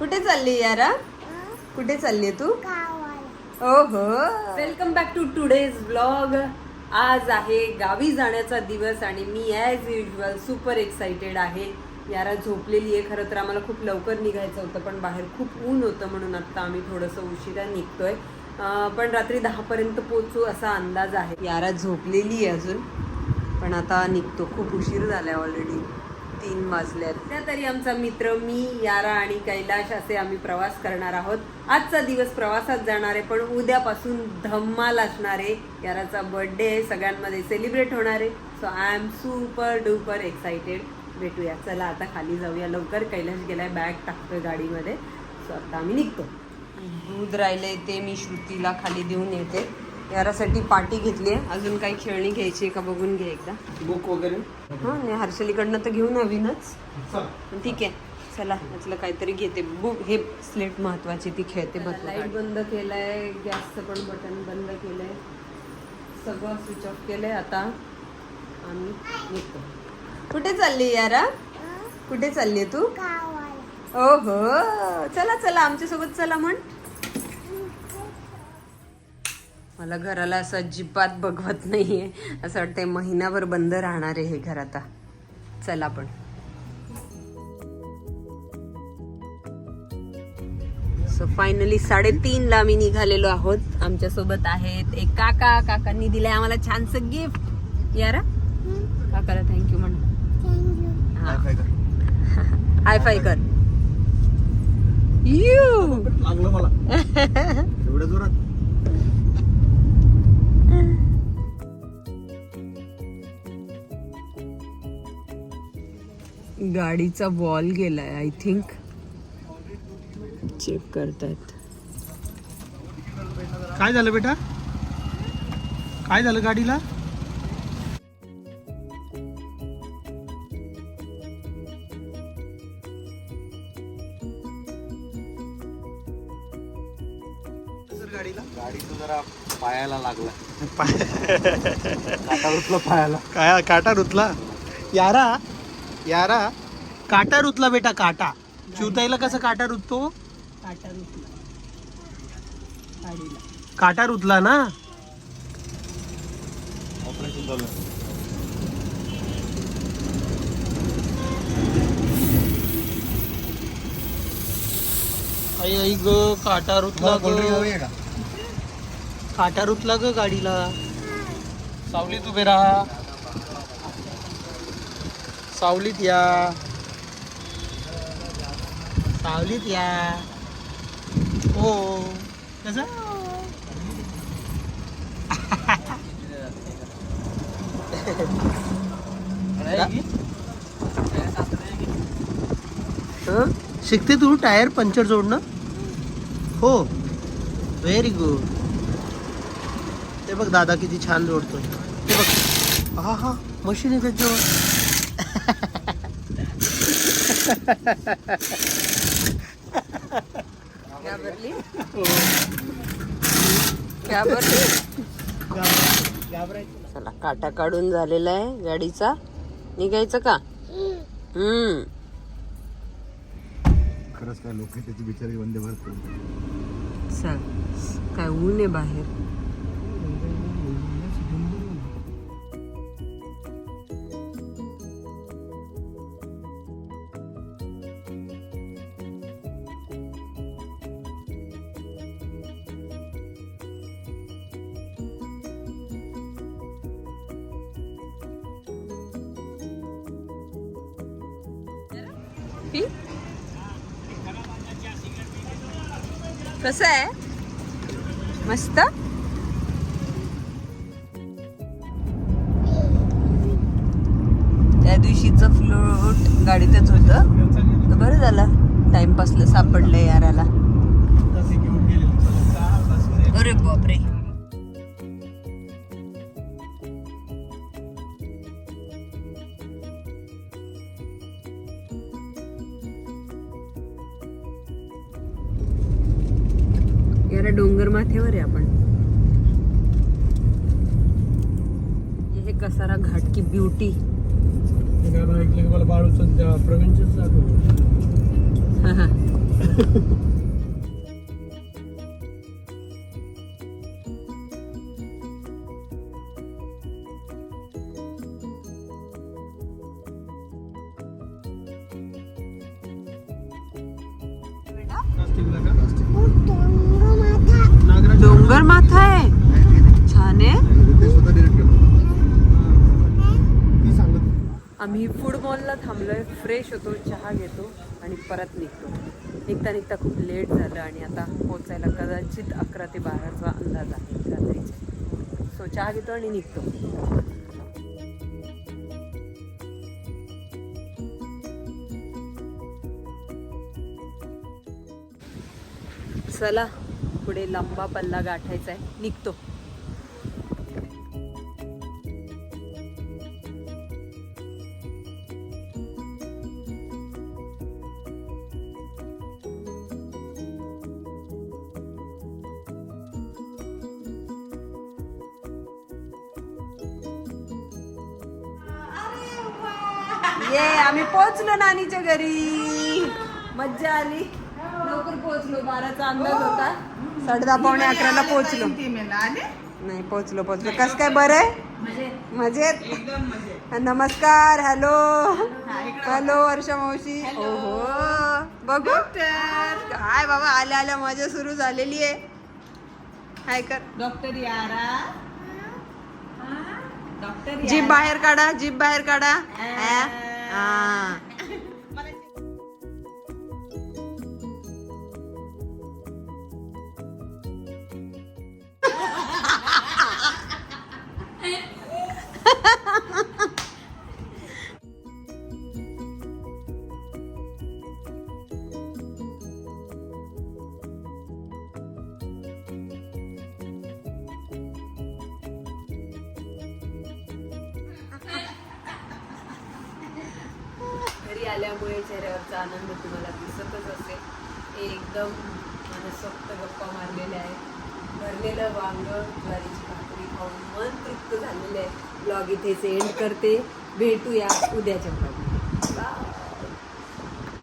कुठे चालली यारा? कुठे चालली तू? ओ हो welcome back to today's blog आज आहे गावी जाण्याचा दिवस आणि मी ॲज युजल सुपर एक्साइटेड आहे. यारा झोपलेली आहे खरं तर आम्हाला खूप लवकर निघायचं होतं पण बाहेर खूप ऊन होतं म्हणून आत्ता आम्ही थोडंसं उशिरा निघतोय. पण रात्री दहापर्यंत पोचू असा अंदाज आहे. यारा झोपलेली आहे अजून पण आता निघतो. खूप उशीर झालाय ऑलरेडी तीन वाजल्यात त्या तरी आमचा मित्र मी यारा आणि कैलाश असे आम्ही प्रवास करणार आहोत. आजचा दिवस प्रवासात जाणार आहे पण उद्यापासून धम्माल असणार आहे. याराचा बर्थडे आहे सगळ्यांमध्ये सेलिब्रेट होणार आहे. So I am super duper excited भेटूया. चला आता खाली जाऊया. लवकर कैलाश गेलाय बॅग टाकतोय गाडीमध्ये. सो आता आम्ही निघतो. दूध राहिले ते मी श्रुतीला खाली देऊन येते. यारासाठी पार्टी घेतली आहे. अजून काही खेळणी घ्यायची आहे का बघून घे एकदा. बुक वगैरे? हा नाही हर्षलीकडनं तर घेऊन हवीनच पण ठीक आहे. चला म्हटलं काहीतरी घेते. बुक हे स्लेट महत्वाची ती खेळते लाइट बंद केलंय गॅसचं पण बटन बंद केलंय. सगळं स्विच ऑफ केलंय आता. आम्ही निघतो. कुठे चालली यारा? कुठे चालली तू? ओ हो चला चला आमच्यासोबत चला म्हण. मला घराला असं अजिबात बघवत नाहीये. असं वाटतंय महिनाभर बंद राहणार आहे हे घर आता. चला पण सो फायनली साडेतीन ला आम्ही निघालेलो आहोत. आमच्यासोबत आहेत एक काका. काकांनी दिलंय आम्हाला छानस गिफ्ट यारा? काकाला थँक्यू म्हण. हा. हाय फाय कर. यू लागलं मला. एवढ्या जोरात? गाडीचा वॉल गेलाय आय थिंक चेक करतायत काय झालं बेटा? काय झालं गाडीला? गाडीला गाडीचं जरा पायाला लागला. काटा रुतला पायाला. काय काटा रुतला? यारा यारा काटा रुतला बेटा काटा. चिवताईला कसं काटा रुततो? काटा रुतला. काटा रुतला ना? ऑपरेशन आहे. आई आई ग काटा रुतला ग. काटा रुतला ग गाडीला. सावलीत उभे राहा. सावलीत या. सावलीत या. हो. कसं? हं? शिकते तू टायर पंक्चर जोडणं? हो. व्हेरी गुड ते बघ दादा किती छान जोडतो ते बघ. हा हा. मशीन आहे त्याच्यावर. घाबरली घाबरली चला काटा काढून झालेला आहे गाडीचा. निघायचं का? हम्म. खरंच काय लोक त्याची बिचारी वंदे भरतो चल काय ऊन आहे बाहेर. कसं आहे? मस्त? त्या दिवशीचं फ्लोट गाडीतच होतं. तर बरं झालं. टाइमपासला सापडलं याराला. अरे बापरे. यारा डोंगर माथ्यावर आहे आपण. हे कसारा घाट की ब्युटी गाणं ऐकलं की मला बाळूचं प्रवीणचंच आठवलं हा हा डोंगर माथा आहे. छान आहे. आम्ही फूड मॉलला थांबलोय फ्रेश होतो चहा घेतो आणि परत निघतो. निघता निघता खूप लेट झालं आणि आता पोचायला कदाचित अकरा ते बाराचा अंदाज आहे रात्रीचा. सो चहा घेतो आणि निघतो. चला पुढे लंबा पल्ला गाठायचा आहे. निघतो. ये आम्ही पोहोचलो नानीच्या घरी. मज्जा आली. लवकर पोहोचलो. बाराचा अंदाज होता. साडे दहा पावणे अकराला पोहोचलो. नाही पोहोचलो पोहोचलो. कस काय बरं आहे? मजेत. नमस्कार हॅलो. हॅलो वर्षा मावशी. हो हो बघू. काय बाबा आल्या आल्या मजा सुरू झालेली आहे. कर. डॉक्टर यारा. डॉक्टर जीप बाहेर काढा जीप बाहेर काढा. हा? घरी आल्यामुळे चेहऱ्यावरचा आनंद तुम्हाला दिसतच असेल. एकदम मनसोक्त गप्पा मारलेल्या आहेत. भरलेलं वांग ज्वारीची भाकरी खाऊन मन तृप्त झालेलं आहे. ब्लॉग इथेच एंड करते. भेटूया उद्याच्या ब्लॉग